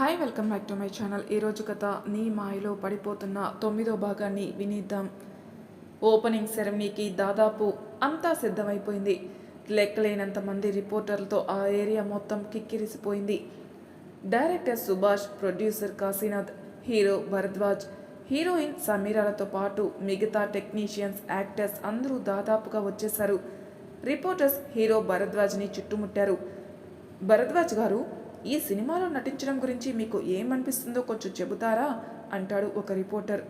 Hi welcome back to my channel ఈరోజు కథ నీ మాయలో పడిపోతున్న తొమ్మిదో భాగాన్ని వినిద్దాం. ఓపెనింగ్ సెరమనీకి దాదాపు అంతా సిద్ధమైపోయింది. లెక్కలేనంత మంది రిపోర్టర్లతో ఆ ఏరియా మొత్తం కిక్కిరిసిపోయింది. Director Subhash producer Kashinath hero Bharadwaj heroine సమీరాలతో పాటు మిగతా టెక్నీషియన్స్ యాక్టర్స్ అందరూ దాదాపుగా వచ్చేశారు. రిపోర్టర్స్ హీరో భరద్వాజ్ని చుట్టుముట్టారు. భరద్వాజ్ గారు ఈ సినిమాలో నటించడం గురించి మీకు ఏమనిపిస్తుందో కొంచెం చెబుతారా? అంటాడు ఒక రిపోర్టర్.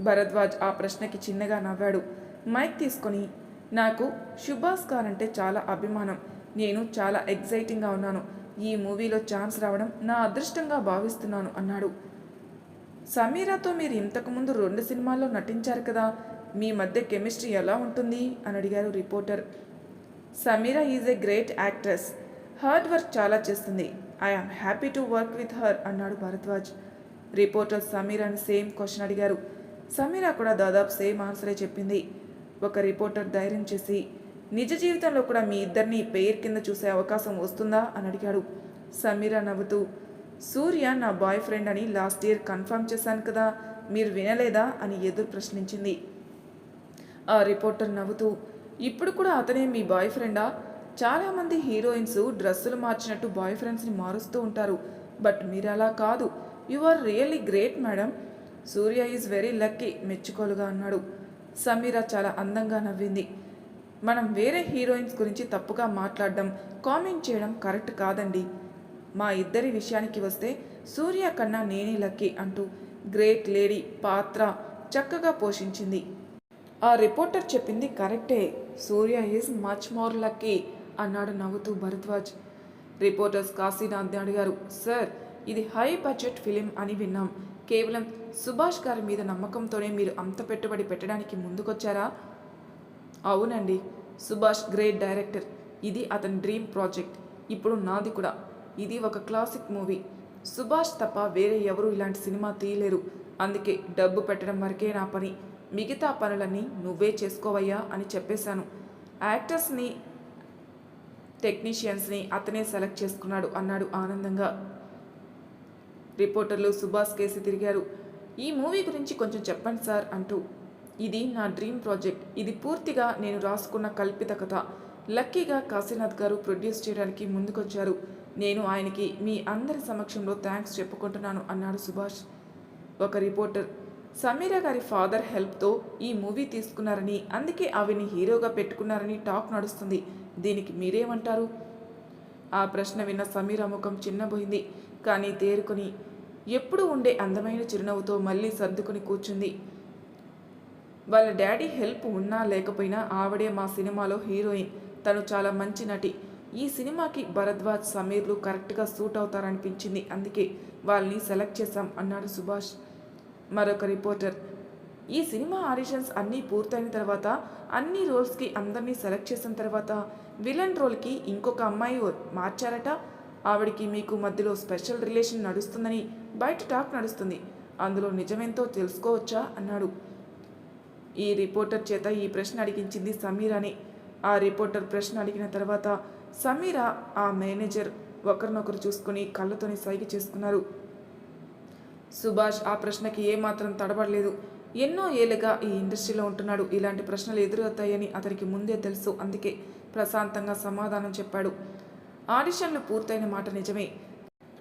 భరద్వాజ్ ఆ ప్రశ్నకి చిన్నగా నవ్వాడు. మైక్ తీసుకొని నాకు సుభాష్ గారు అంటే చాలా అభిమానం. నేను చాలా ఎగ్జైటింగ్గా ఉన్నాను. ఈ మూవీలో ఛాన్స్ రావడం నా అదృష్టంగా భావిస్తున్నాను అన్నాడు. సమీరాతో మీరు ఇంతకుముందు రెండు సినిమాల్లో నటించారు కదా మీ మధ్య కెమిస్ట్రీ ఎలా ఉంటుంది? అని అడిగారు reporter. Sameera is a great actress. Hard work చాలా చేస్తుంది. I am happy to work with her అన్నాడు భరద్వాజ్. రిపోర్టర్ సమీరాని సేమ్ క్వశ్చన్ అడిగారు. సమీరా కూడా దాదాపు సేమ్ ఆన్సరే చెప్పింది. ఒక రిపోర్టర్ ధైర్యం చేసి నిజ జీవితంలో కూడా మీ ఇద్దరిని పేరు కింద చూసే అవకాశం వస్తుందా? అని అడిగాడు. సమీరా నవ్వుతూ సూర్య నా బాయ్ ఫ్రెండ్ అని లాస్ట్ ఇయర్ కన్ఫర్మ్ చేశాను కదా మీరు వినలేదా? అని ఎదురు ప్రశ్నించింది. ఆ రిపోర్టర్ నవ్వుతూ ఇప్పుడు కూడా అతనే మీ బాయ్ ఫ్రెండా చాలామంది హీరోయిన్స్ డ్రెస్సులు మార్చినట్టు బాయ్ ఫ్రెండ్స్ని మారుస్తూ ఉంటారు. బట్ మీరు అలా కాదు. You are really great madam. Surya is very lucky మెచ్చుకోలుగా అన్నాడు. సమీరా చాలా అందంగా నవ్వింది. మనం వేరే హీరోయిన్స్ గురించి తప్పుగా మాట్లాడడం కామెంట్ చేయడం కరెక్ట్ కాదండి. మా ఇద్దరి విషయానికి వస్తే సూర్య కన్నా నేనే లక్కీ అంటూ గ్రేట్ లేడీ పాత్ర చక్కగా పోషించింది. ఆ రిపోర్టర్ చెప్పింది కరెక్టే. Surya is much more lucky. అన్నాడు నవ్వుతూ భరద్వాజ్. రిపోర్టర్స్ కాశీనాథ్ని అడిగారు. సార్ ఇది హై బడ్జెట్ ఫిలిం అని విన్నాం. కేవలం సుభాష్ గారి మీద నమ్మకంతోనే మీరు అంత పెట్టుబడి పెట్టడానికి ముందుకొచ్చారా? అవునండి. Subhash great director. ఇది అతని డ్రీమ్ ప్రాజెక్ట్. ఇప్పుడు నాది కూడా. ఇది ఒక క్లాసిక్ మూవీ. సుభాష్ తప్ప వేరే ఎవరు ఇలాంటి సినిమా తీయలేరు. అందుకే డబ్బు పెట్టడం వరకే నా పని. మిగతా పనులన్నీ నువ్వే చేసుకోవయ్యా అని చెప్పేశాను. యాక్టర్స్ని టెక్నీషియన్స్ని అతనే సెలెక్ట్ చేసుకున్నాడు అన్నాడు ఆనందంగా. రిపోర్టర్లు సుభాష్ కేసి తిరిగారు. ఈ మూవీ గురించి కొంచెం చెప్పండి సార్ అంటూ. ఇది నా డ్రీమ్ ప్రాజెక్ట్. ఇది పూర్తిగా నేను రాసుకున్న కల్పిత కథ. లక్కీగా కాశీనాథ్ గారు ప్రొడ్యూస్ చేయడానికి ముందుకొచ్చారు. నేను ఆయనకి మీ అందరి సమక్షంలో థ్యాంక్స్ చెప్పుకుంటున్నాను అన్నాడు సుభాష్. ఒక రిపోర్టర్. సమీరా గారి ఫాదర్ హెల్ప్తో ఈ మూవీ తీసుకున్నారని అందుకే ఆవిని హీరోగా పెట్టుకున్నారని టాక్ నడుస్తుంది. దీనికి మీరేమంటారు? ఆ ప్రశ్న విన్న సమీరా ముఖం చిన్నబోయింది. కానీ తేరుకొని ఎప్పుడు ఉండే అందమైన చిరునవ్వుతో మళ్ళీ సర్దుకుని కూర్చుంది. వాళ్ళ డాడీ హెల్ప్ ఉన్నా లేకపోయినా ఆవిడే మా సినిమాలో హీరోయిన్. తను చాలా మంచి నటి. ఈ సినిమాకి భరద్వాజ్ సమీర్లు కరెక్ట్గా సూట్ అవుతారనిపించింది. అందుకే వాళ్ళని సెలెక్ట్ చేశాం అన్నాడు సుభాష్. మరొక రిపోర్టర్. ఈ సినిమా ఆడిషన్స్ అన్నీ పూర్తయిన తర్వాత అన్ని రోల్స్కి అందరినీ సెలెక్ట్ చేసిన తర్వాత విలన్ రోల్కి ఇంకొక అమ్మాయి మార్చారట. ఆవిడికి మీకు మధ్యలో స్పెషల్ రిలేషన్ నడుస్తుందని బయట టాక్ నడుస్తుంది. అందులో నిజమేంతో తెలుసుకోవచ్చా? అన్నాడు. ఈ రిపోర్టర్ చేత ఈ ప్రశ్న అడిగించింది సమీరానే. ఆ రిపోర్టర్ ప్రశ్న అడిగిన తర్వాత సమీర ఆ మేనేజర్ ఒకరినొకరు చూసుకుని కళ్ళతోని సైగ చేసుకున్నారు. సుభాష్ ఆ ప్రశ్నకి ఏమాత్రం తడబడలేదు. ఎన్నో ఏళ్ళుగా ఈ ఇండస్ట్రీలో ఉంటున్నాడు. ఇలాంటి ప్రశ్నలు ఎదురవుతాయని అతనికి ముందే తెలుసు. అందుకే ప్రశాంతంగా సమాధానం చెప్పాడు. ఆడిషన్లు పూర్తయిన మాట నిజమే.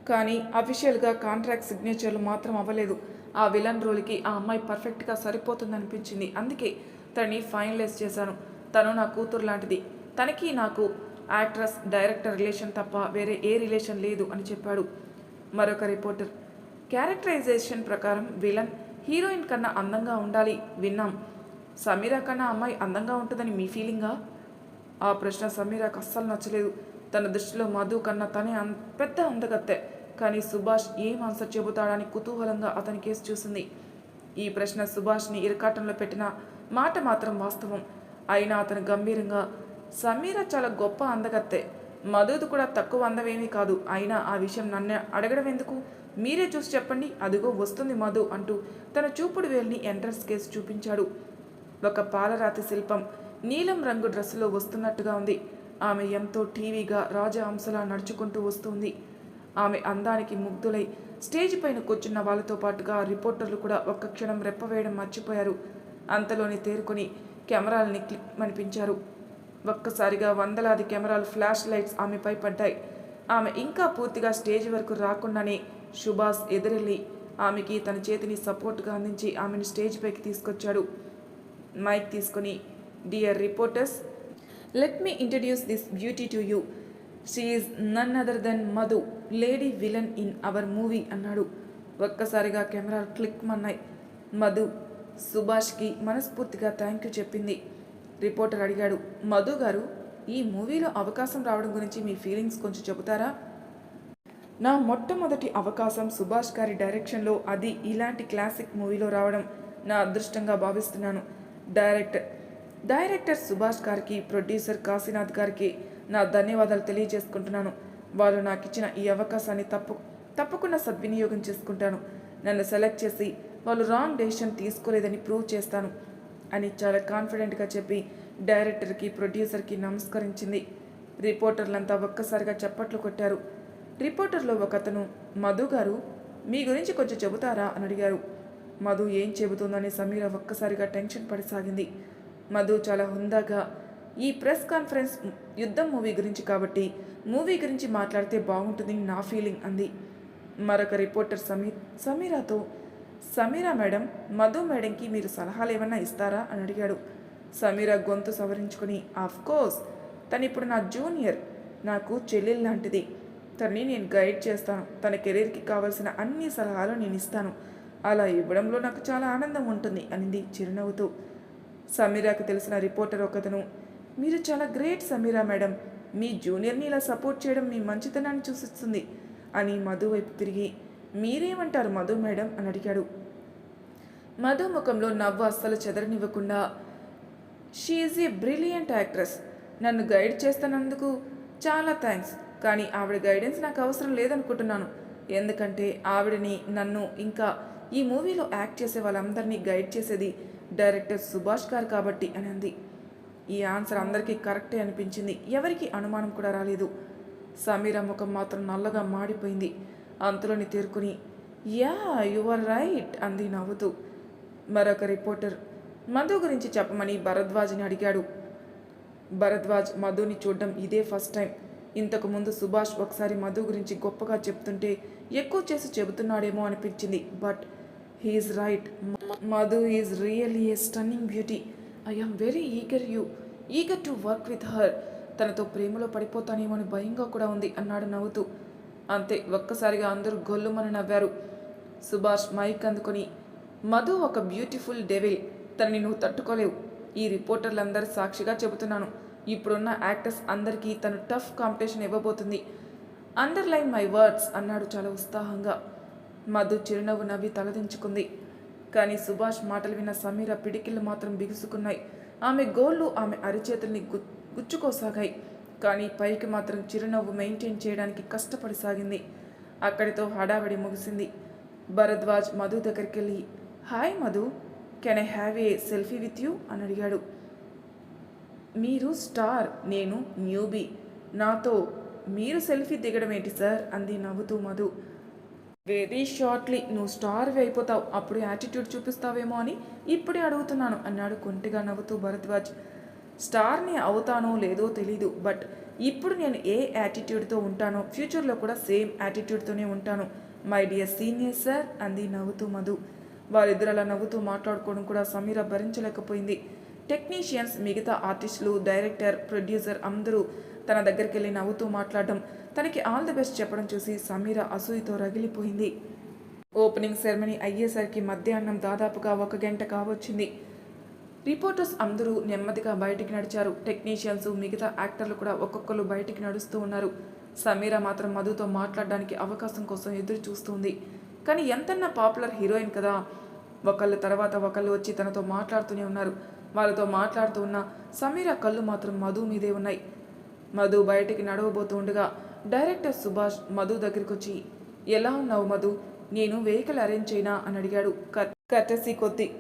కానీ అఫీషియల్గా కాంట్రాక్ట్ సిగ్నేచర్లు మాత్రం అవ్వలేదు. ఆ విలన్ రోల్కి ఆ అమ్మాయి పర్ఫెక్ట్గా సరిపోతుందనిపించింది. అందుకే తనని ఫైనలైజ్ చేశాను. తను నా కూతురు లాంటిది. తనకి నాకు యాక్ట్రస్ డైరెక్టర్ రిలేషన్ తప్ప వేరే ఏ రిలేషన్ లేదు అని చెప్పాడు మరొక రిపోర్టర్. క్యారెక్టరైజేషన్ ప్రకారం విలన్ హీరోయిన్ కన్నా అందంగా ఉండాలి. విన్నాం. సమీరా కన్నా అమ్మాయి అందంగా ఉంటుందని మీ ఫీలింగా? ఆ ప్రశ్న సమీరాకు అస్సలు నచ్చలేదు. తన దృష్టిలో మధు కన్నా తనే అంత పెద్ద అందగత్తె. కానీ సుభాష్ ఏం ఆన్సర్ చెబుతాడని కుతూహలంగా అతని కేసు చూసింది. ఈ ప్రశ్న సుభాష్ని ఇరకాటంలో పెట్టిన మాట మాత్రం వాస్తవం. అయినా అతను గంభీరంగా సమీర చాలా గొప్ప అందగత్తె. మధుది కూడా తక్కువ అందమేమీ కాదు. అయినా ఆ విషయం నన్ను అడగడం ఎందుకు మీరే చూసి చెప్పండి. అదిగో వస్తుంది మధు అంటూ తన చూపుడు వేలిని ఎంట్రన్స్ కేసు చూపించాడు. ఒక పాలరాతి శిల్పం నీలం రంగు డ్రెస్సులో వస్తున్నట్టుగా ఉంది. ఆమె ఎంతో టీవీగా రాజహంసలా నడుచుకుంటూ వస్తుంది. ఆమె అందానికి ముగ్ధులై స్టేజ్ పైన కూర్చున్న వాళ్ళతో పాటుగా రిపోర్టర్లు కూడా ఒక్క క్షణం రెప్పవేయడం మర్చిపోయారు. అంతలోనే తేరుకొని కెమెరాలని క్లిక్ అనిపించారు ఒక్కసారిగా వందలాది కెమెరాలు ఫ్లాష్ లైట్స్ ఆమెపై పడ్డాయి. ఆమె ఇంకా పూర్తిగా స్టేజ్ వరకు రాకుండానే సుభాష్ ఎదురెళ్ళి ఆమెకి తన చేతిని సపోర్ట్గా అందించి ఆమెను స్టేజ్ పైకి తీసుకొచ్చాడు. మైక్ తీసుకొని dear reporters let me introduce this beauty to you. She is none other than Madhu lady villain in our movie అన్నాడు. ఒక్కసారిగా కెమెరా క్లిక్ మన్నాయి. మధు సుభాష్కి మనస్ఫూర్తిగా థ్యాంక్ యూ చెప్పింది. రిపోర్టర్ అడిగాడు మధు గారు ఈ మూవీలో అవకాశం రావడం గురించి మీ ఫీలింగ్స్ కొంచెం చెబుతారా? నా మొట్టమొదటి అవకాశం సుభాష్ గారి డైరెక్షన్లో అది ఇలాంటి క్లాసిక్ మూవీలో రావడం నా అదృష్టంగా భావిస్తున్నాను. డైరెక్టర్. డైరెక్టర్ సుభాష్ గారికి ప్రొడ్యూసర్ కాశీనాథ్ గారికి నా ధన్యవాదాలు తెలియజేసుకుంటున్నాను. వాళ్ళు నాకు ఇచ్చిన ఈ అవకాశాన్ని తప్పు తప్పకుండా సద్వినియోగం చేసుకుంటాను. నన్ను సెలెక్ట్ చేసి వాళ్ళు రాంగ్ డెసిషన్ తీసుకోలేదని ప్రూవ్ చేస్తాను అని చాలా కాన్ఫిడెంట్గా చెప్పి డైరెక్టర్కి ప్రొడ్యూసర్కి నమస్కరించింది. రిపోర్టర్లంతా ఒక్కసారిగా చప్పట్లు కొట్టారు. రిపోర్టర్లో ఒకతను మధు గారు మీ గురించి కొంచెం చెబుతారా? అని అడిగారు. మధు ఏం చెబుతుందని సమీర ఒక్కసారిగా టెన్షన్ పడిసాగింది. మధు చాలా హుందాగా ఈ ప్రెస్ కాన్ఫరెన్స్ యుద్ధం మూవీ గురించి కాబట్టి మూవీ గురించి మాట్లాడితే బాగుంటుంది నా ఫీలింగ్ అంది. మరొక రిపోర్టర్ సమీర్ సమీరాతో సమీరా మేడం మధు మేడంకి మీరు సలహాలు ఏమైనా ఇస్తారా? అని అడిగాడు. సమీరా గొంతు సవరించుకుని ఆఫ్ కోర్స్ తను ఇప్పుడు నా జూనియర్ నాకు చెల్లెలు లాంటిది తనని నేను గైడ్ చేస్తాను. తన కెరీర్కి కావాల్సిన అన్ని సలహాలు నేను ఇస్తాను. అలా ఇవ్వడంలో నాకు చాలా ఆనందం ఉంటుంది అనింది చిరునవ్వుతూ. సమీరాకు తెలిసిన రిపోర్టర్ ఒకతను మీరు చాలా గ్రేట్ సమీరా మేడం. మీ జూనియర్ని ఇలా సపోర్ట్ చేయడం మీ మంచితనాన్ని చూసిస్తుంది అని మధు వైపు తిరిగి మీరేమంటారు మధు మేడం అని అడిగాడు. మధు ముఖంలో నవ్వు అస్సలు చెదరనివ్వకుండా షీఈ్ ఏ బ్రిలియంట్ యాక్ట్రెస్ నన్ను గైడ్ చేస్తున్నందుకు చాలా థ్యాంక్స్ కానీ ఆవిడ గైడెన్స్ నాకు అవసరం లేదనుకుంటున్నాను. ఎందుకంటే ఆవిడని నన్ను ఇంకా ఈ మూవీలో యాక్ట్ చేసే వాళ్ళందరినీ గైడ్ చేసేది డైరెక్టర్ సుభాష్ గారు కాబట్టి అని అంది. ఈ ఆన్సర్ అందరికీ కరెక్టే అనిపించింది. ఎవరికి అనుమానం కూడా రాలేదు. సమీర ముఖం మాత్రం నల్లగా మాడిపోయింది. అంతలోని తేరుకుని యా యువర్ రైట్ అంది నవ్వుతూ. మరొక రిపోర్టర్ మధు గురించి చెప్పమని భరద్వాజ్ని అడిగాడు. భరద్వాజ్ మధుని చూడడం ఇదే ఫస్ట్ టైం ఇంతకు ముందు సుభాష్ ఒకసారి మధు గురించి గొప్పగా చెప్తుంటే ఎక్కువ చేసి చెబుతున్నాడేమో అనిపించింది. But he's right. Madhu is really a stunning beauty. I am very eager you. Eager to work with her. తనతో ప్రేమలో పడిపోతానేమో అని భయంగా కూడా ఉంది అన్నాడు నవ్వుతూ. అంతే ఒక్కసారిగా అందరూ గొల్లుమని నవ్వారు. సుభాష్ మైక్ అందుకొని మధు ఒక బ్యూటిఫుల్ డెవిల్. తనని నువ్వు తట్టుకోలేవు. ఈ రిపోర్టర్లందరూ సాక్షిగా చెబుతున్నాను. ఇప్పుడున్న యాక్టర్స్ అందరికీ తను టఫ్ కాంపిటీషన్ ఇవ్వబోతుంది. అండర్లైన్ మై వర్డ్స్ అన్నాడు చాలా ఉత్సాహంగా. మధు చిరునవ్వు నవ్వి తలదించుకుంది. కానీ సుభాష్ మాటలు విన్న సమీర పిడికిళ్ళు మాత్రం బిగుసుకున్నాయి. ఆమె గోళ్ళు ఆమె అరిచేతుల్ని గు గుచ్చుకోసాగాయి. కానీ పైకి మాత్రం చిరునవ్వు మెయింటైన్ చేయడానికి కష్టపడి సాగింది. అక్కడితో హడావిడి ముగిసింది. భరద్వాజ్ మధు దగ్గరికి వెళ్ళి hi Madhu can I have a selfie with you? అని అడిగాడు. మీరు స్టార్ నేను న్యూబీ. నాతో మీరు సెల్ఫీ దిగడం ఏంటి సార్? అంది నవ్వుతూ మధు. వెరీ షార్ట్లీ నువ్వు స్టార్ అయిపోతావు. అప్పుడు యాటిట్యూడ్ చూపిస్తావేమో అని ఇప్పుడే అడుగుతున్నాను అన్నాడు కొంటిగా నవ్వుతూ భరద్వాజ్. స్టార్ని అవుతానో లేదో తెలీదు బట్ ఇప్పుడు నేను ఏ యాటిట్యూడ్తో ఉంటానో ఫ్యూచర్లో కూడా సేమ్ యాటిట్యూడ్తోనే ఉంటాను. మై డియర్ సీనియర్ సార్ అంది నవ్వుతూ మధు. వారిద్దరు అలా నవ్వుతూ మాట్లాడుకోవడం కూడా సమీర భరించలేకపోయింది. టెక్నీషియన్స్ మిగతా ఆర్టిస్టులు డైరెక్టర్ ప్రొడ్యూసర్ అందరూ తన దగ్గరికి వెళ్ళి నవ్వుతూ మాట్లాడడం తనకి ఆల్ ది బెస్ట్ చెప్పడం చూసి సమీర అసూయతో రగిలిపోయింది. ఓపెనింగ్ సెరమనీ అయ్యేసరికి మధ్యాహ్నం దాదాపుగా ఒక గంట కావచ్చింది. రిపోర్టర్స్ అందరూ నెమ్మదిగా బయటికి నడిచారు. టెక్నీషియన్స్ మిగతా యాక్టర్లు కూడా ఒక్కొక్కరు బయటికి నడుస్తూ ఉన్నారు. సమీర మాత్రం మధుతో మాట్లాడడానికి అవకాశం కోసం ఎదురు చూస్తుంది కానీ ఎంతన్నా పాపులర్ హీరోయిన్ కదా? ఒకళ్ళ తర్వాత ఒకళ్ళు వచ్చి తనతో మాట్లాడుతూనే ఉన్నారు. వాళ్ళతో మాట్లాడుతూ ఉన్న సమీర కళ్ళు మాత్రం మధు మీదే ఉన్నాయి. మధు బయటికి నడవబోతూ ఉండగా డైరెక్టర్ సుభాష్ మధు దగ్గరికి వచ్చి ఎలా ఉన్నావు మధు? నేను వెహికల్ అరేంజ్ చేయనా? అని అడిగాడు కర్టసీ కొద్ది.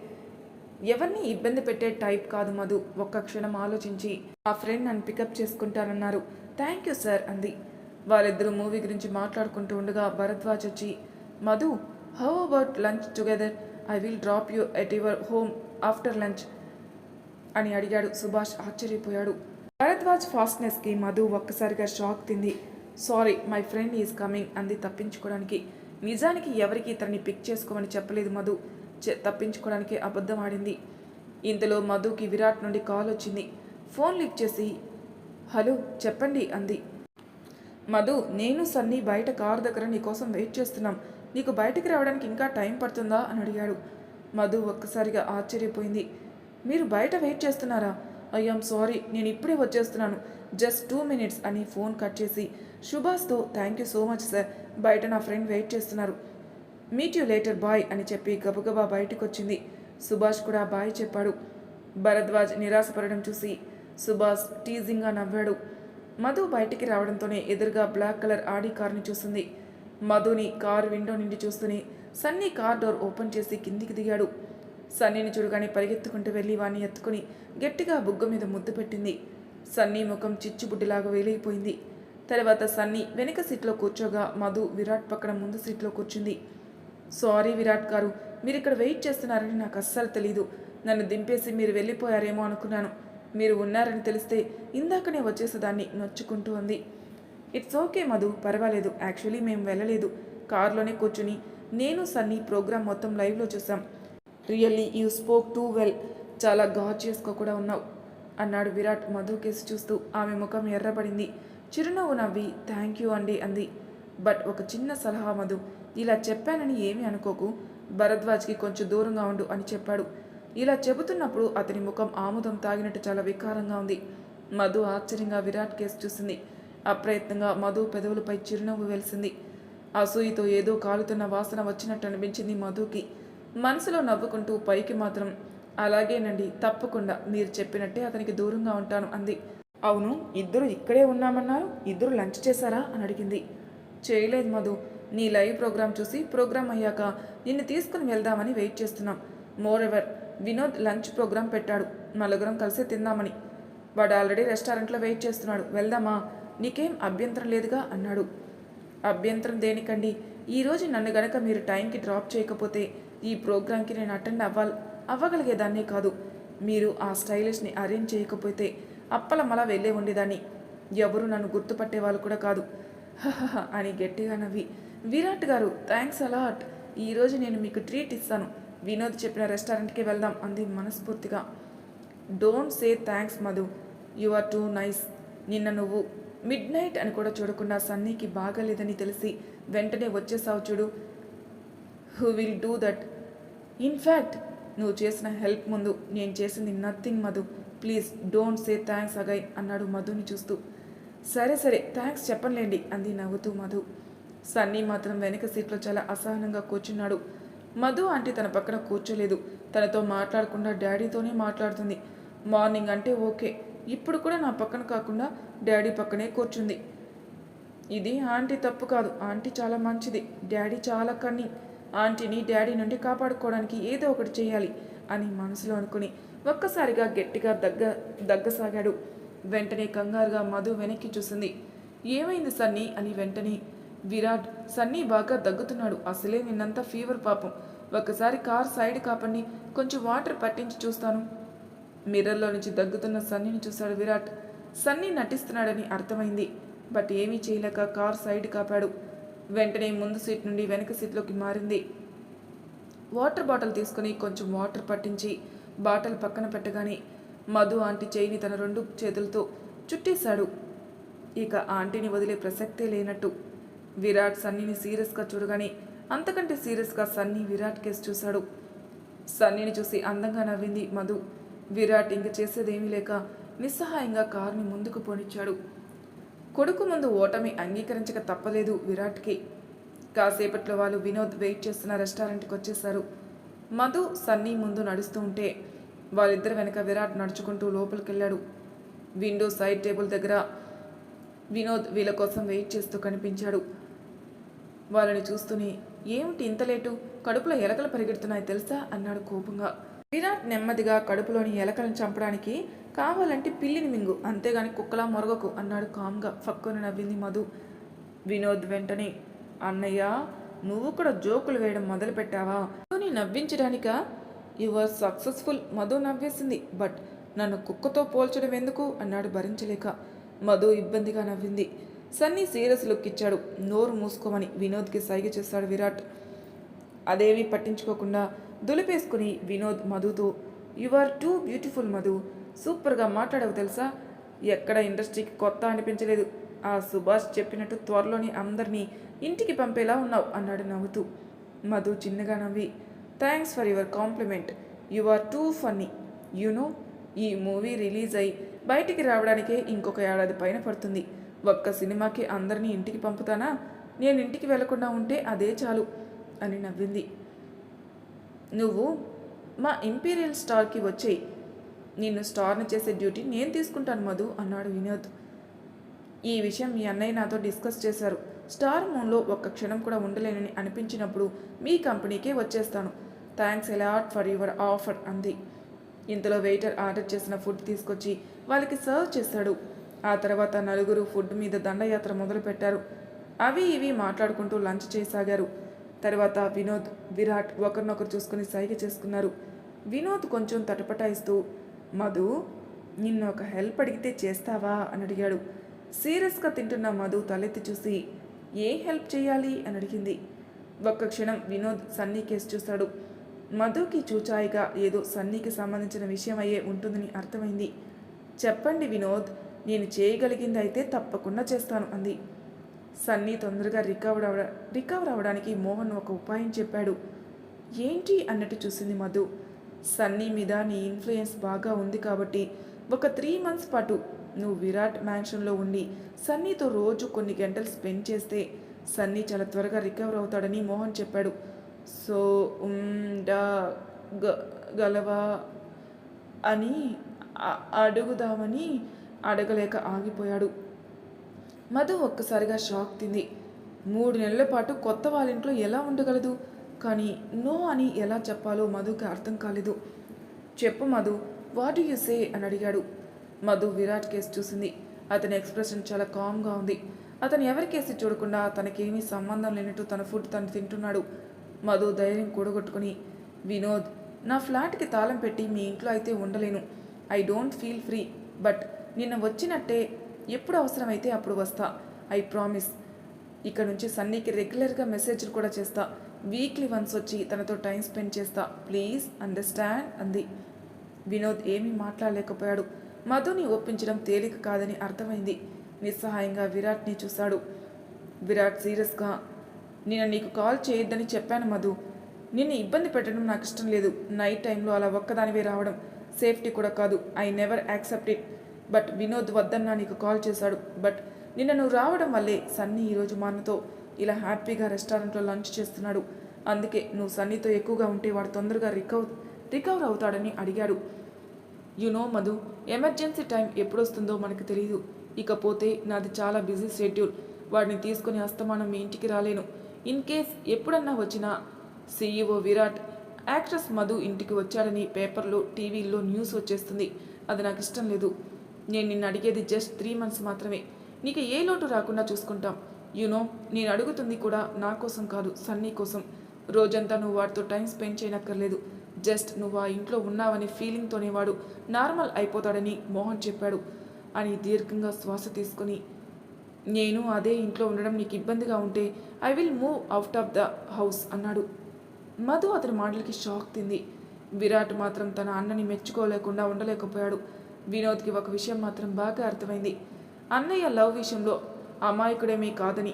ఎవరిని ఇబ్బంది పెట్టే టైప్ కాదు మధు. ఒక్క క్షణం ఆలోచించి ఆ ఫ్రెండ్ నన్ను పికప్ చేసుకుంటానన్నారు. థ్యాంక్ యూ సార్ అంది. వాళ్ళిద్దరూ మూవీ గురించి మాట్లాడుకుంటూ ఉండగా భరద్వాజ్ వచ్చి Madhu how about lunch together? I will drop you at your home after lunch. అని అడిగాడు సుభాష్ ఆశ్చర్యపోయాడు. భరద్వాజ్ ఫాస్ట్నెస్కి మధు ఒక్కసారిగా షాక్ తింది. Sorry my friend is coming అంది తప్పించుకోవడానికి. నిజానికి ఎవరికి ఇతన్ని పిక్ చేసుకోమని చెప్పలేదు మధు. తప్పించుకోవడానికి అబద్ధం ఆడింది. ఇంతలో మధుకి విరాట్ నుండి కాల్ వచ్చింది. ఫోన్ లిఫ్ట్ చేసి హలో చెప్పండి అంది. మధు నేను సన్నీ బయట కార్ దగ్గర నీకోసం వెయిట్ చేస్తున్నాం. నీకు బయటికి రావడానికి ఇంకా టైం పడుతుందా? అని అడిగాడు. మధు ఒక్కసారిగా ఆశ్చర్యపోయింది. మీరు బయట వెయిట్ చేస్తున్నారా? ఐఎమ్ సారీ నేను ఇప్పుడే వచ్చేస్తున్నాను. జస్ట్ టూ మినిట్స్ అని ఫోన్ కట్ చేసి సుభాష్తో thank you so much sir బయట నా ఫ్రెండ్ వెయిట్ చేస్తున్నారు. మీట్ యూ లేటర్ బాయ్ అని చెప్పి గబగబా బయటకు వచ్చింది సుభాష్ కూడా బాయ్ చెప్పాడు. భరద్వాజ్ నిరాశపడడం చూసి సుభాష్ టీజింగ్గా నవ్వాడు. మధు బయటికి రావడంతోనే ఎదురుగా బ్లాక్ కలర్ ఆడి కార్ని చూస్తుంది. మధుని కార్ విండో నుండి చూస్తూనే సన్నీ కార్ డోర్ ఓపెన్ చేసి కిందికి దిగాడు. సన్నీని చూడగానే పరిగెత్తుకుంటూ వెళ్ళి వాణ్ణి ఎత్తుకుని గట్టిగా బుగ్గ మీద ముద్దు పెట్టింది. సన్నీ ముఖం చిచ్చుబుడ్డిలాగా వేలైపోయింది. తర్వాత సన్నీ వెనక సీట్లో కూర్చోగా మధు విరాట్ పక్కన ముందు సీట్లో కూర్చుంది. సారీ విరాట్ గారు మీరు ఇక్కడ వెయిట్ చేస్తున్నారని నాకు అస్సలు తెలీదు. నన్ను దింపేసి మీరు వెళ్ళిపోయారేమో అనుకున్నాను. మీరు ఉన్నారని తెలిస్తే ఇందాకనే వచ్చేసేదాన్ని నొచ్చుకుంటూ ఉంది. ఇట్స్ ఓకే మధు పర్వాలేదు. యాక్చువల్లీ మేము వెళ్ళలేదు. కారులోనే కూర్చుని నేను సన్నీ ప్రోగ్రామ్ మొత్తం లైవ్లో చూసాం. Really you spoke too well చాలా గార్జియస్గా కూడా ఉన్నావు. అన్నాడు విరాట్ మధు కేసు చూస్తూ ఆమె ముఖం ఎర్రబడింది. చిరునవ్వు నవ్వి థ్యాంక్ యూ అండి అంది. బట్ ఒక చిన్న సలహా మధు. ఇలా చెప్పానని ఏమీ అనుకోకు. భరద్వాజ్కి కొంచెం దూరంగా ఉండు అని చెప్పాడు. ఇలా చెబుతున్నప్పుడు అతని ముఖం ఆముదం తాగినట్టు చాలా వికారంగా ఉంది. మధు ఆశ్చర్యంగా విరాట్ కేసు చూసింది. అప్రయత్నంగా మధు పెదవులపై చిరునవ్వు వెలిసింది. అసూయతో ఏదో కాలుతున్న వాసన వచ్చినట్టు అనిపించింది మధుకి. మనసులో నవ్వుకుంటూ పైకి మాత్రం అలాగేనండి తప్పకుండా మీరు చెప్పినట్టే అతనికి దూరంగా ఉంటాను అంది. అవును ఇద్దరు ఇక్కడే ఉన్నామన్నారు ఇద్దరు లంచ్ చేశారా? అని అడిగింది. చేయలేదు మధు నీ లైవ్ ప్రోగ్రామ్ చూసి ప్రోగ్రామ్ అయ్యాక నిన్ను తీసుకుని వెళ్దామని వెయిట్ చేస్తున్నాం. Moreover Vinod lunch program పెట్టాడు నలుగురం కలిసి తిందామని. వాడు ఆల్రెడీ రెస్టారెంట్లో వెయిట్ చేస్తున్నాడు వెళ్దామా? నీకేం అభ్యంతరం లేదుగా? అన్నాడు. అభ్యంతరం దేనికండి? ఈరోజు నన్ను గనక మీరు టైంకి డ్రాప్ చేయకపోతే ఈ ప్రోగ్రాంకి నేను అటెండ్ అవ్వాలి అవ్వగలిగేదాన్నే కాదు. మీరు ఆ స్టైలిష్ని అరేంజ్ చేయకపోతే అప్పలమలా వెళ్ళే ఉండేదాన్ని. ఎవరు నన్ను గుర్తుపట్టే వాళ్ళు కూడా కాదు. అని గట్టిగా నవ్వి. విరాట్ గారు థ్యాంక్స్ అలాట్ ఈరోజు నేను మీకు ట్రీట్ ఇస్తాను. వినోద్ చెప్పిన రెస్టారెంట్కి వెళ్దాం అంది మనస్ఫూర్తిగా. Don't say thanks Madhu. You are too nice. నిన్న నువ్వు మిడ్ నైట్ అని కూడా చూడకుండా సన్నీకి బాగాలేదని తెలిసి వెంటనే వచ్చేసావు చూడు. Who will do that in fact నువ్వు చేసిన హెల్ప్ ముందు నేను చేసింది nothing Madhu. Please don't say thanks again అన్నాడు మధుని చూస్తూ. సరే సరే థ్యాంక్స్ చెప్పనులేండి అంది నవ్వుతూ మధు. సన్నీ మాత్రం వెనక సీట్లో చాలా అసహనంగా కూర్చున్నాడు. మధు ఆంటీ తన పక్కన కూర్చోలేదు. తనతో మాట్లాడకుండా డాడీతోనే మాట్లాడుతుంది. మార్నింగ్ అంటే ఓకే. ఇప్పుడు కూడా నా పక్కన కాకుండా డాడీ పక్కనే కూర్చుంది. ఇది ఆంటీ తప్పు కాదు. ఆంటీ చాలా మంచిది. డాడీ చాలా కన్ని. ఆంటీని డాడీ నుండి కాపాడుకోవడానికి ఏదో ఒకటి చేయాలి అని మనసులో అనుకుని ఒక్కసారిగా గట్టిగా దగ్గ దగ్గసాగాడు. వెంటనే కంగారుగా మధు వెనక్కి చూసింది. ఏమైంది సన్నీ అని వెంటనే. విరాట్ సన్నీ బాగా దగ్గుతున్నాడు. అసలే నిన్నంతా ఫీవర్ పాపం. ఒకసారి కార్ సైడ్ కాపండి. కొంచెం వాటర్ పట్టించి చూస్తాను. మిర్రర్లో నుంచి దగ్గుతున్న సన్నీని చూశాడు విరాట్. సన్నీ నటిస్తున్నాడని అర్థమైంది. బట్ ఏమీ చేయలేక కార్ సైడ్ కాపాడు. వెంటనే ముందు సీట్ నుండి వెనక సీట్లోకి మారింది. వాటర్ బాటిల్ తీసుకుని కొంచెం వాటర్ పట్టించి బాటిల్ పక్కన పెట్టగానే మధు ఆంటీ చేయిని తన రెండు చేతులతో చుట్టేశాడు. ఇక ఆంటీని వదిలే ప్రసక్తే లేనట్టు. విరాట్ సన్నీని సీరియస్గా చూడగానే అంతకంటే సీరియస్గా సన్నీ విరాట్ కేసు చూశాడు. సన్నీని చూసి అందంగా నవ్వింది మధు. విరాట్ ఇంక చేసేదేమీ లేక నిస్సహాయంగా కారుని ముందుకు పోనిచ్చాడు. కొడుకు ముందు ఓటమి అంగీకరించక తప్పలేదు. విరాట్కి కాసేపట్లో వాళ్ళు వినోద్ వెయిట్ చేస్తున్న రెస్టారెంట్కి వచ్చేశారు. మధు సన్నీ ముందు నడుస్తూ ఉంటే వాళ్ళిద్దరు వెనక విరాట్ నడుచుకుంటూ లోపలికెళ్ళాడు. విండో సైడ్ టేబుల్ దగ్గర వినోద్ వీళ్ళ కోసం వెయిట్ చేస్తూ కనిపించాడు. వాళ్ళని చూస్తూనే ఏమిటి ఇంత లేటు? కడుపులో ఎలకలు పరిగెడుతున్నాయి తెలుసా? అన్నాడు కోపంగా. విరాట్ నెమ్మదిగా కడుపులోని ఎలకలను చంపడానికి కావాలంటే పిల్లిని మింగు. అంతేగాని కుక్కలా మొరగకు అన్నాడు కామ్గా ఫక్కున నవ్వింది మధు. వినోద్ వెంటనే అన్నయ్య నువ్వు కూడా జోకులు వేయడం మొదలుపెట్టావా? మధుని నవ్వించడానిక యువర్ సక్సెస్ఫుల్ మధు నవ్వేసింది. బట్ నన్ను కుక్కతో పోల్చడం ఎందుకు? అన్నాడు భరించలేక. మధు ఇబ్బందిగా నవ్వింది. సన్నీ సీరియస్ లుక్ ఇచ్చాడు. నోరు మూసుకోమని వినోద్కి సైగ చేశాడు విరాట్. అదేమీ పట్టించుకోకుండా దులిపేసుకుని Vinod మధుతో you are too beautiful Madhu. సూపర్గా మాట్లాడవు తెలుసా? ఎక్కడ ఇండస్ట్రీకి కొత్త అనిపించలేదు. ఆ సుభాష్ చెప్పినట్టు త్వరలోని అందరినీ ఇంటికి పంపేలా ఉన్నావు అన్నాడు నవ్వుతూ. మధు చిన్నగా నవ్వి thanks for your compliment you are too funny you know ఈ మూవీ రిలీజ్ అయి బయటికి రావడానికే ఇంకొక ఏడాది పైన పడుతుంది. ఒక్క సినిమాకి అందరినీ ఇంటికి పంపుతానా? నేను ఇంటికి వెళ్ళకుండా ఉంటే అదే చాలు అని నవ్వింది. నువ్వు మా ఇంపీరియల్ స్టార్కి వచ్చేయి నిన్ను స్టార్ని చేసే డ్యూటీ నేను తీసుకుంటాను మధు అన్నాడు వినోద్. ఈ విషయం మీ అన్నయ్య నాతో డిస్కస్ చేశారు. స్టార్ మూన్లో ఒక్క క్షణం కూడా ఉండలేనని అనిపించినప్పుడు మీ కంపెనీకే వచ్చేస్తాను. Thanks a lot for your offer అంది. ఇంతలో వెయిటర్ ఆర్డర్ చేసిన ఫుడ్ తీసుకొచ్చి వాళ్ళకి సర్వ్ చేశాడు. ఆ తర్వాత నలుగురు ఫుడ్ మీద దండయాత్ర మొదలుపెట్టారు. అవి ఇవి మాట్లాడుకుంటూ లంచ్ చేసాగారు తర్వాత వినోద్ విరాట్ ఒకరినొకరు చూసుకుని సైగ చేసుకున్నారు. వినోద్ కొంచెం తటపటాయిస్తూ మధు నిన్ను ఒక హెల్ప్ అడిగితే చేస్తావా? అని అడిగాడు. సీరియస్గా తింటున్న మధు తలెత్తి చూసి ఏ హెల్ప్ చేయాలి? అని అడిగింది. ఒక్క క్షణం వినోద్ సన్నీ కేసు చూశాడు. మధుకి చూచాయిగా ఏదో సన్నీకి సంబంధించిన విషయం అయ్యే ఉంటుందని అర్థమైంది. చెప్పండి వినోద్ నేను చేయగలిగింది అయితే తప్పకుండా చేస్తాను అంది. సన్నీ తొందరగా రికవర్ అవ రికవర్ అవ్వడానికి మోహన్ ఒక ఉపాయం చెప్పాడు. ఏంటి అన్నట్టు చూసింది మధు. సన్నీ మీద నీ ఇన్ఫ్లుయెన్స్ బాగా ఉంది కాబట్టి ఒక త్రీ మంత్స్ పాటు నువ్వు విరాట్ మ్యాన్షన్లో ఉండి సన్నీతో రోజు కొన్ని గంటలు స్పెండ్ చేస్తే సన్నీ చాలా త్వరగా రికవర్ అవుతాడని మోహన్ చెప్పాడు. సో ఉండా గ గలవా అని అడుగుదామని అడగలేక ఆగిపోయాడు. మధు ఒక్కసారిగా షాక్ తింది. మూడు నెలల పాటు కొత్త వాళ్ళ ఇంట్లో ఎలా ఉండగలదు? కానీ నో అని ఎలా చెప్పాలో మధుకి అర్థం కాలేదు. చెప్పు మధు వాట్ యు సే అని అడిగాడు. మధు విరాట్ కేసు చూసింది. అతని ఎక్స్ప్రెషన్ చాలా కామ్గా ఉంది. అతను ఎవరి కేసు చూడకుండా తనకేమీ సంబంధం లేనట్టు తన ఫుడ్ తను తింటున్నాడు. మధు ధైర్యం కూడగొట్టుకుని వినోద్ నా ఫ్లాట్కి తాళం పెట్టి మీ ఇంట్లో అయితే ఉండలేను. I don't feel free but నిన్న వచ్చినట్టే ఎప్పుడు అవసరమైతే అప్పుడు వస్తా. ఐ ప్రామిస్ ఇక్కడ నుంచి సన్నీకి రెగ్యులర్గా మెసేజ్లు కూడా చేస్తా. వీక్లీ వన్స్ వచ్చి తనతో టైం స్పెండ్ చేస్తా. ప్లీజ్ అండర్స్టాండ్ అంది. వినోద్ ఏమీ మాట్లాడలేకపోయాడు. మధుని ఒప్పించడం తేలిక కాదని అర్థమైంది. నిస్సహాయంగా విరాట్ని చూశాడు. విరాట్ సీరియస్గా నేను నీకు కాల్ చేయొద్దని చెప్పాను మధు. నిన్ను ఇబ్బంది పెట్టడం నాకు ఇష్టం లేదు. నైట్ టైంలో అలా ఒక్కదానివే రావడం సేఫ్టీ కూడా కాదు. I never accept it but Vinod వద్దన్నా నీకు కాల్ చేశాడు. బట్ నిన్న నువ్వు రావడం వల్లే సన్నీ ఈరోజు మా ఇలా హ్యాపీగా రెస్టారెంట్లో లంచ్ చేస్తున్నాడు. అందుకే నువ్వు సన్నీతో ఎక్కువగా ఉంటే వాడు తొందరగా రికవర్ రికవర్ అవుతాడని అడిగాడు. You know Madhu emergency time ఎప్పుడొస్తుందో మనకు తెలియదు ఇకపోతే నాది చాలా బిజీ షెడ్యూల్. వాడిని తీసుకుని అస్తమానం మీ ఇంటికి రాలేను. ఇన్ కేస్ ఎప్పుడన్నా వచ్చినా సీఈఓ విరాట్ యాక్ట్రెస్ మధు ఇంటికి వచ్చాడని పేపర్లో టీవీల్లో న్యూస్ వచ్చేస్తుంది. అది నాకు ఇష్టం లేదు. నేను నిన్ను అడిగేది జస్ట్ త్రీ మంత్స్ మాత్రమే. నీకు ఏ లోటు రాకుండా చూసుకుంటాం. యునో నేను అడుగుతుంది కూడా నా కోసం కాదు సన్నీ కోసం. రోజంతా నువ్వు వాడితో టైం స్పెండ్ చేయనక్కర్లేదు. జస్ట్ నువ్వు ఆ ఇంట్లో ఉన్నావనే ఫీలింగ్తోనే వాడు. నార్మల్ అయిపోతాడని మోహన్ చెప్పాడు. అని దీర్ఘంగా శ్వాస తీసుకుని నేను అదే ఇంట్లో ఉండడం నీకు ఇబ్బందిగా ఉంటే I will move out of the house అన్నాడు. మధు అతని మాటలకి షాక్ తింది. విరాట్ మాత్రం తన అన్నని మెచ్చుకోలేకుండా ఉండలేకపోయాడు. వినోద్కి ఒక విషయం మాత్రం బాగా అర్థమైంది. అన్నయ్య లవ్ విషయంలో అమాయకుడేమీ కాదని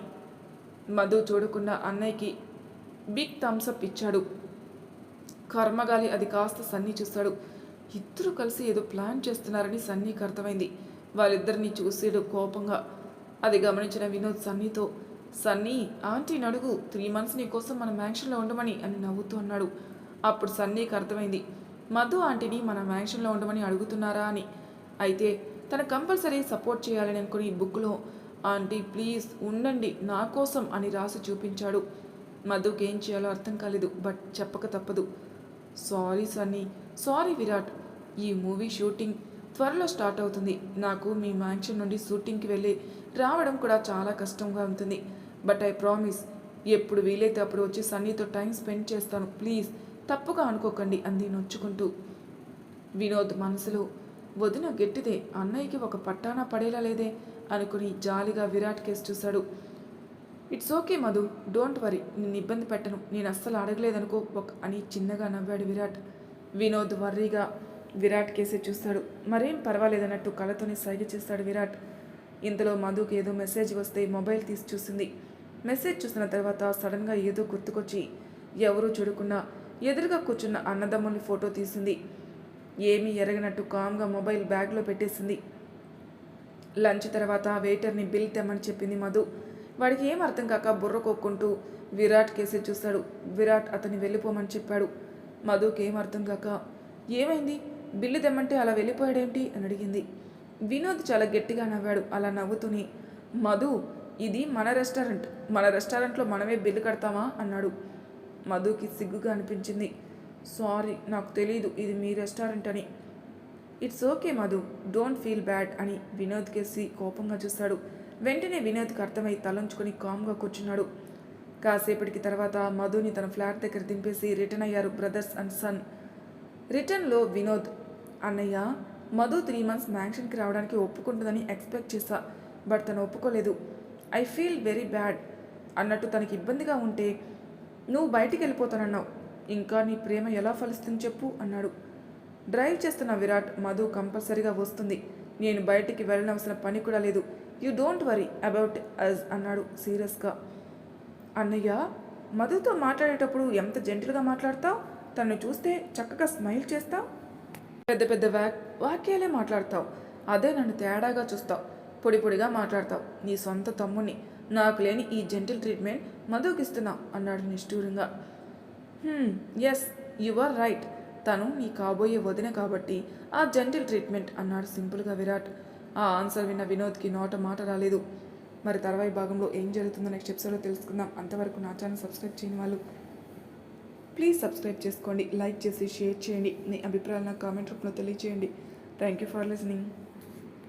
మధు చూడకుండా అన్నయ్యకి బిగ్ థమ్స్అప్ ఇచ్చాడు. కర్మగాలి అది కాస్త సన్నీ చూస్తాడు. ఇద్దరు కలిసి ఏదో ప్లాన్ చేస్తున్నారని సన్నీకి అర్థమైంది. వాళ్ళిద్దరిని చూసాడు కోపంగా అది గమనించిన వినోద్ సన్నీతో సన్నీ ఆంటీని అడుగు త్రీ మంత్స్ నీ కోసం మన మ్యాన్షన్లో ఉండమని అని నవ్వుతూ అన్నాడు. అప్పుడు సన్నీకి అర్థమైంది. మధు ఆంటీని మన మ్యాన్షన్లో ఉండమని అడుగుతున్నారా అని. అయితే తన కంపల్సరీ సపోర్ట్ చేయాలని అనుకుని బుక్లో ఆంటీ ప్లీజ్ ఉండండి నా కోసం అని రాసి చూపించాడు. మధుకి ఏం చేయాలో అర్థం కాలేదు బట్ చెప్పక తప్పదు. సారీ సన్నీ సారీ విరాట్ ఈ మూవీ షూటింగ్ త్వరలో స్టార్ట్ అవుతుంది. నాకు మీ మ్యాన్షన్ నుండి షూటింగ్కి వెళ్ళి రావడం కూడా చాలా కష్టంగా ఉంటుంది. బట్ ఐ ప్రామిస్ ఎప్పుడు వీలైతే అప్పుడు వచ్చి సన్నీతో టైం స్పెండ్ చేస్తాను. ప్లీజ్ తప్పుగా అనుకోకండి అంది నొచ్చుకుంటూ. వినోద్ మనసులో వదిన గట్టిదే అన్నయ్యకి ఒక పట్టాన పడేలా లేదే అనుకుని జాలిగా విరాట్ కేసు చూశాడు. It's okay Madhu don't worry నిన్ను ఇబ్బంది పెట్టను నేను అస్సలు అడగలేదనుకో ఒక అని చిన్నగా నవ్వాడు విరాట్. వినోద్ వర్రీగా విరాట్ కేసే చూస్తాడు. మరేం పర్వాలేదన్నట్టు కళ్ళతోనే సైగ చేస్తాడు విరాట్. ఇంతలో మధుకి ఏదో మెసేజ్ వస్తే మొబైల్ తీసి చూసింది. మెసేజ్ చూసిన తర్వాత సడన్గా ఏదో గుర్తుకొచ్చి ఎవరూ చూడకుండా ఎదురుగా కూర్చున్న అన్నదమ్ముని ఫోటో తీసింది. ఏమీ ఎరగనట్టు కామ్గా మొబైల్ బ్యాగ్లో పెట్టేసింది. లంచ్ తర్వాత వెయిటర్ని బిల్ తెమ్మని చెప్పింది మధు. వాడికి ఏం అర్థం కాక బుర్ర కొక్కుంటూ విరాట్ కేసీ చూశాడు విరాట్ అతన్ని వెళ్ళిపోమని చెప్పాడు. మధుకి ఏం అర్థం కాక ఏమైంది? బిల్లు తెమ్మంటే అలా వెళ్ళిపోయాడేంటి? అని అడిగింది. వినోద్ చాలా గట్టిగా నవ్వాడు. అలా నవ్వుతూనే మధు ఇది మన రెస్టారెంట్. మన రెస్టారెంట్లో మనమే బిల్లు కడతామా? అన్నాడు. మధుకి సిగ్గుగా అనిపించింది. సారీ నాకు తెలీదు ఇది మీ రెస్టారెంట్ అని. It's okay Madhu don't feel bad అని వినోద్ కేసి కోపంగా చూశాడు వెంటనే వినోద్కి అర్థమై తలంచుకొని కామ్గా కూర్చున్నాడు. కాసేపటికి తర్వాత మధుని తన ఫ్లాట్ దగ్గర దింపేసి రిటర్న్ అయ్యారు బ్రదర్స్ అండ్ సన్. రిటర్న్లో వినోద్ అన్నయ్య మధు త్రీ మంత్స్ మ్యాన్షన్కి రావడానికి ఒప్పుకుంటుందని ఎక్స్పెక్ట్ చేశా బట్ తను ఒప్పుకోలేదు. ఐ ఫీల్ వెరీ బ్యాడ్ అన్నట్టు తనకి ఇబ్బందిగా ఉంటే నువ్వు బయటికి వెళ్ళిపోతానన్నావు ఇంకా నీ ప్రేమ ఎలా ఫలిస్తుంది చెప్పు అన్నాడు. డ్రైవ్ చేస్తున్న విరాట్ మధు కంపల్సరీగా వస్తుంది. నేను బయటికి వెళ్ళనవసరం పని కూడా లేదు. You don't worry about us అన్నాడు సీరియస్గా. అన్నయ్య మధుతో మాట్లాడేటప్పుడు ఎంత జెంటల్గా మాట్లాడతావు? తను చూస్తే చక్కగా స్మైల్ చేస్తావు? పెద్ద పెద్ద వాక్ వాక్యాలే మాట్లాడతావు. అదే నన్ను తేడాగా చూస్తావు. పొడి పొడిగా మాట్లాడతావు. నీ సొంత తమ్ముని నాకు లేని ఈ జెంటిల్ ట్రీట్మెంట్ మధుకిస్తున్నాను అన్నాడు నిష్ఠూరంగా. ఎస్ యు ఆర్ రైట్ తను మీ కాబోయే వదిన కాబట్టి ఆ జెంటిల్ ట్రీట్మెంట్ అన్నాడు సింపుల్గా విరాట్. ఆ ఆన్సర్ విన్న వినోద్కి నోట మాట రాలేదు. మరి తర్వాయి భాగంలో ఏం జరుగుతుందో నెక్స్ట్ ఎపిసోడ్లో తెలుసుకుందాం. అంతవరకు నా ఛానల్ సబ్స్క్రైబ్ చేయని వాళ్ళు ప్లీజ్ సబ్స్క్రైబ్ చేసుకోండి. లైక్ చేసి షేర్ చేయండి. మీ అభిప్రాయాలను కామెంట్ రూపంలో తెలియజేయండి థ్యాంక్ యూ ఫర్ లిసనింగ్